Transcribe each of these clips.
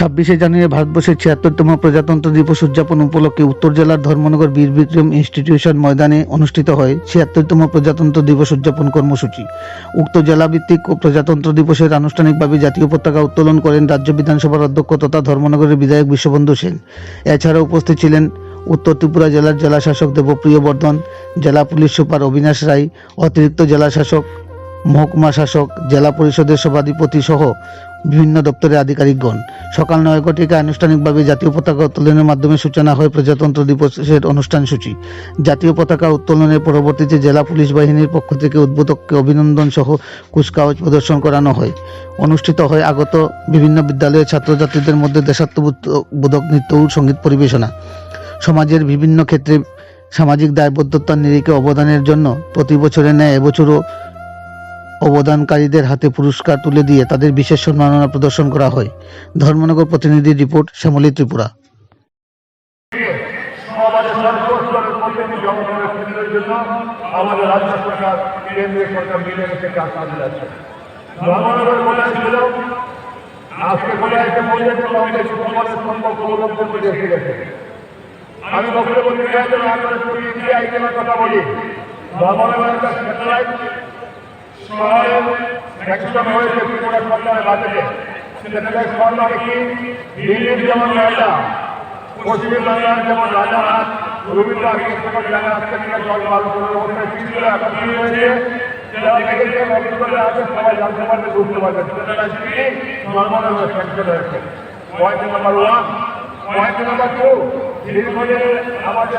ছাব্বিশে জানুয়ারি ভারতবর্ষের ছিয়াত্তরতম প্রজাতন্ত্র দিবস উদযাপন উপলক্ষে উত্তর জেলার ধর্মনগর বীর বিক্রম ইনস্টিটিউশন ময়দানে অনুষ্ঠিত হয় ছিয়াত্তরতম প্রজাতন্ত্র দিবস উদযাপন কর্মসূচি। উক্ত জেলাভিত্তিক ও প্রজাতন্ত্র দিবসের আনুষ্ঠানিকভাবে জাতীয় পতাকা উত্তোলন করেন রাজ্য বিধানসভার অধ্যক্ষ তথা ধর্মনগরের বিধায়ক বিশ্ববন্ধু সেন। এছাড়া উপস্থিত ছিলেন উত্তর ত্রিপুরা জেলার জেলাশাসক দেবপ্রিয় বর্ধন জেলা পুলিশ সুপার অবিনাশ রায়, অতিরিক্ত জেলাশাসক, মহকুমা শাসক, জেলা পরিষদের সভাধিপতি সহ বিভিন্ন দপ্তরের আধিকারিকগণ। সকাল নয় ঘটিকায় আনুষ্ঠানিকভাবে জাতীয় পতাকা উত্তোলনের মাধ্যমে সূচনা হয় প্রজাতন্ত্র দিবসের অনুষ্ঠান সূচি। জাতীয় পতাকা উত্তোলনের পরবর্তীতে জেলা পুলিশ বাহিনীর পক্ষ থেকে উদ্বোধককে অভিনন্দন সহ কুচকাওয়াজ প্রদর্শন করানো হয়। অনুষ্ঠিত হয় আগত বিভিন্ন বিদ্যালয়ের ছাত্রছাত্রীদের মধ্যে দেশাত্মবোধক নৃত্য ও সংগীত পরিবেশনা। সমাজের বিভিন্ন ক্ষেত্রে সামাজিক দায়বদ্ধতার নিরিখে অবদানের জন্য প্রতি বছরের ন্যায় এবছরও অবদানকারীদের হাতে পুরস্কার তুলে দিয়ে তাদের বিশেষ সম্মাননা প্রদর্শন করা হয়। ধর্মনগর প্রতিনিধি রিপোর্ট, শ্যামলী ত্রিপুরা। আমাদের রাজ্য সরকার কেন্দ্রীয় যাচ্ছে। ধর্মনগর বলে বলে একটা আমি ছবি సహాయం రక్షణ వ్యవస్థ కూడా స్మరణ రాత్రి చిన్న స్మరణకి ఢిల్లీ జమన్ రాజా कोशिश लगा जब राजा गोविंद आगे समझ लगा तक सवाल मालूम हो रहा है किसी तरह कभी हुए थे जरा लेके के वापस पर आके सवाल जान से बात दूसरे बात करते हैं इसलिए नॉर्मल है सेंटर है पॉइंट नंबर 1 पॉइंट नंबर 2 দীর্ঘদিনের আমাদের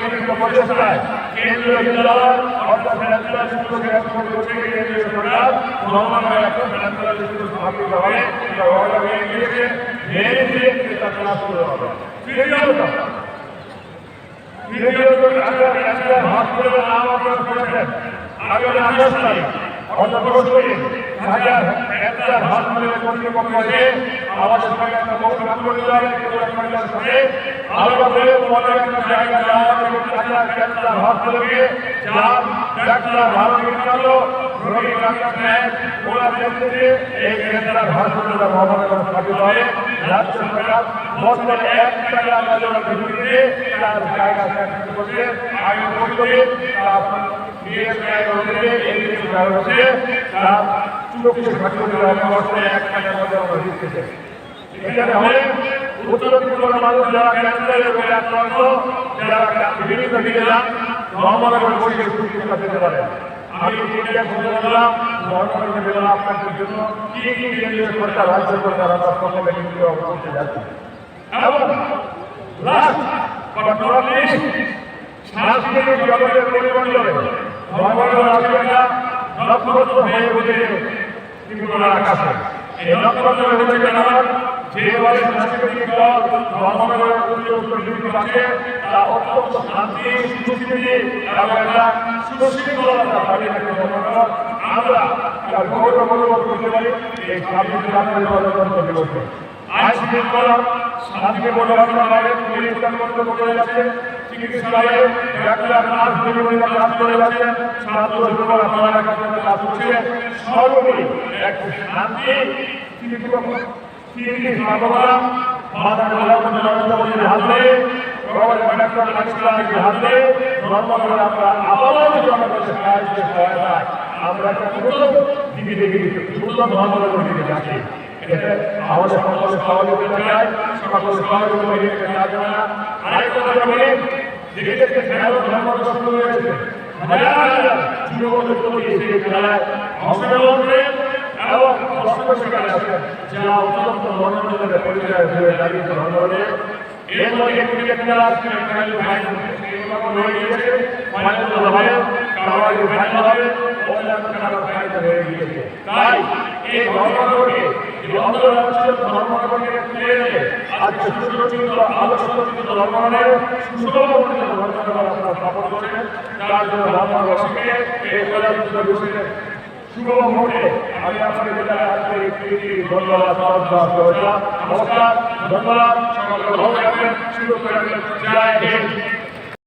বিভিন্ন প্রচেষ্টায় কেন্দ্রীয় বিদ্যালয়, অর্থাৎ খেলাধুলা শিক্ষকের একসঙ্গে বসে কেন্দ্রীয় সরকার সমন্বয় রাখতে খেলাধুলা শিক্ষক স্থাপিত হবে। ব্যবহার হয়ে গিয়েছে। মেনে দিয়ে চেষ্টা শুরু হবে। তৃতীয়ত আগামী আগস্ট তারিখ। আমাদের সঙ্গে একটা করতে হবে ত্রিপুরা সরকারের সাথে আলাদা করে মনে একটা জায়গা দেওয়া ক্যান্সার হসপিটালকে যার ডাক্তার ভালো বিখ্যাত রোগী ডাক্তার নেয় ওরা দেখতে এই ক্যান্সার হসপিটালটা ভবনের স্থাপিত হবে। রাজ্য সরকার বছরে এক টাকা আমাদের পৃথিবীতে তার জায়গা স্থাপিত করছে আগে তার আমি আপনাদের জন্য কি কি কেন্দ্রীয় সরকার রাজ্য সরকার আমরা সকলে মিলিত যাচ্ছি এবং লাস্ট বাট নট লিস্ট সাংস্কৃতিক জগতের পরিমণ্ডলে ধর্মনগর রাজ্যটা নক্ষত্র হয়ে উঠেছে ত্রিপুরা আকাশে এই নক্ষত্র হয়ে উঠেছে আমার যেভাবে সাংস্কৃতিক দল ধর্মনগরের বৃদ্ধি পাচ্ছে তা অত্যন্ত শান্তি, সুস্থিতি এবং একটা সুশৃঙ্খলতা দাবি রাখে ধর্মনগর আমরা গৌরব অনুভব করতে পারি এই ছাব্বিশ জানুয়ারি গণতন্ত্র দিবসে। আইন শৃঙ্খলা শান্তি বজায় বাইরে পুলিশ কর্তব্য করে যাচ্ছে। চিকিৎসালয়ে ডাক্তার নার্স পরিবারের কাজ করে যাচ্ছে ছাত্র যুবক আপনারা কাছে কাজ করছে সর্বোপরি এক শান্তি চিকিৎসা চিকিৎসা স্থাপনা মাতা নরেন্দ্র হাত গভর্নমেন্ট ডাক্তার নাগিসলামের হাত ধরে ধর্মগুলো আমরা আপাতত জনগণের সাহায্য সহায়তায় আমরা একটা সুন্দর দিকে দিকে সুন্দর ধর্মগুলোর দিকে যাচ্ছি আমাদের সকলের সহযোগিতা যেদেরকে খেলাধুলা ধর্ম শুরু হয়েছে, হাজার হাজার যুবক যুবতী এই খেলায় অংশগ্রহণ করে এবং সেখানে আছেন যা অত্যন্ত মনোরঞ্জনের পরিচয় হয়ে দাঁড়িয়েছে ধর্মে এর ক্রিকেট খেলা খেলাধুলা ভাই হয়ে গিয়েছে। ফাইনাল হবে কাবাডি ফাইনাল হবে অন্যান্য খেলার ফাইনাল হয়ে গিয়েছে। তাই এই ধর্মকে এই অন্তর্রাষ্ট্রীয় ধর্মকে তুলে এনে আজকে সুসজ্জিত আলোচনাচিত ধর্মের সুষম ধর্মকে আপনারা স্থাপন করেছেন। তার জন্য ধর্মকে এই প্রজাতন্ত্র বিষয়ে শুভ মুহূর্তে আমি আপনাদের বিদ্যালয়ে আজকে ধন্যবাদ